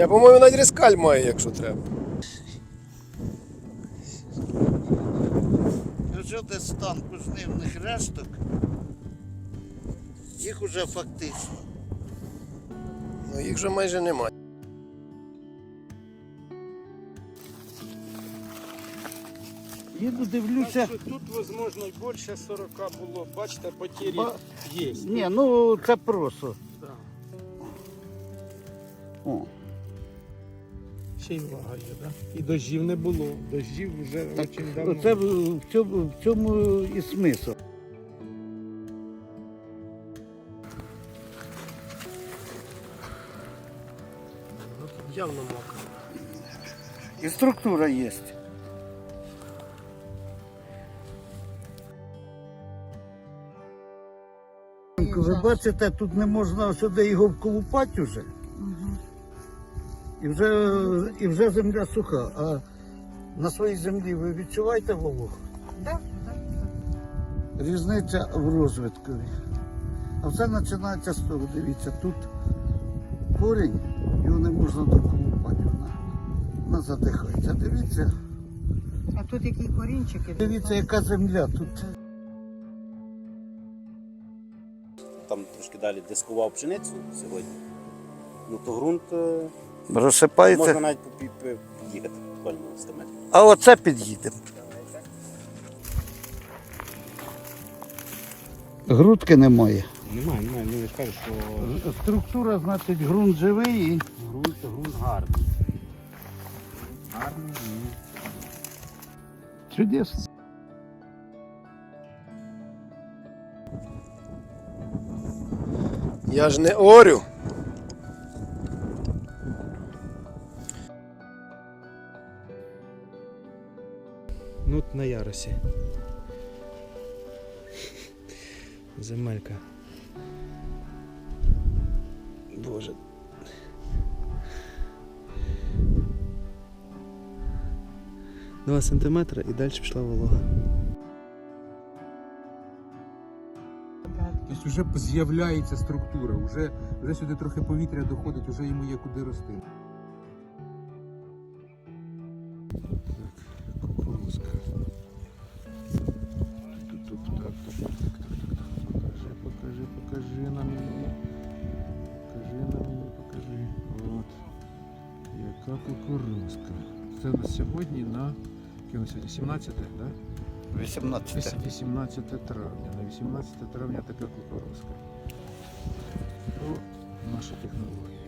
Я, по-моєму, навіть рискаль маю, якщо треба. Якщо де стан пожнивних решток, їх уже фактично. Ну їх вже майже немає. Їду, дивлюся. Так що тут, возможно, і більше 40 було. Бачите, потері Ба- є. Ні, ну це просто. Да. О. Ще й влага є, да? І дощів не було. Дощів вже Так, дуже давно. Оце в в цьому, в цьому і смисл. Ну, тут явно мокро. І структура є. Ви бачите, тут не можна сюди його вколупати вже. І вже, і вже земля суха. А на своїй землі ви відчуваєте вологу? Так, так, так. Різниця в розвитку. А все починається з того. Дивіться, тут корінь, його не можна доколупати. Вона, вона задихається. Дивіться, А тут які корінчики. дивіться, яка земля тут. там трошки далі дискував пшеницю сьогодні. Ну то ґрунт е, Розсипається. можна навіть під'їхати буквально 100 метрів. А оце під'їдемо. Грудки немає. Немає, немає. Ну я ж кажу, що Структура, значить, ґрунт живий і ґрунт, ґрунт гарний. Гарний. ну. чудесно. Я ж не орю. Ну, на яросі. Земелька. Боже. Два сантиметри і далі пішла волога. Тобто вже з'являється структура, вже, вже сюди трохи повітря доходить, вже йому є куди рости. Кукурузка. Туп-туп, так. Покажи, покажи, покажи нам її. Покажи нам покажи. От. Яка кукурузка. Це у нас сьогодні на сьогодні? 17, так? Да? 18. 18 травня. На 18 травня така кукурузка. О, наші технології.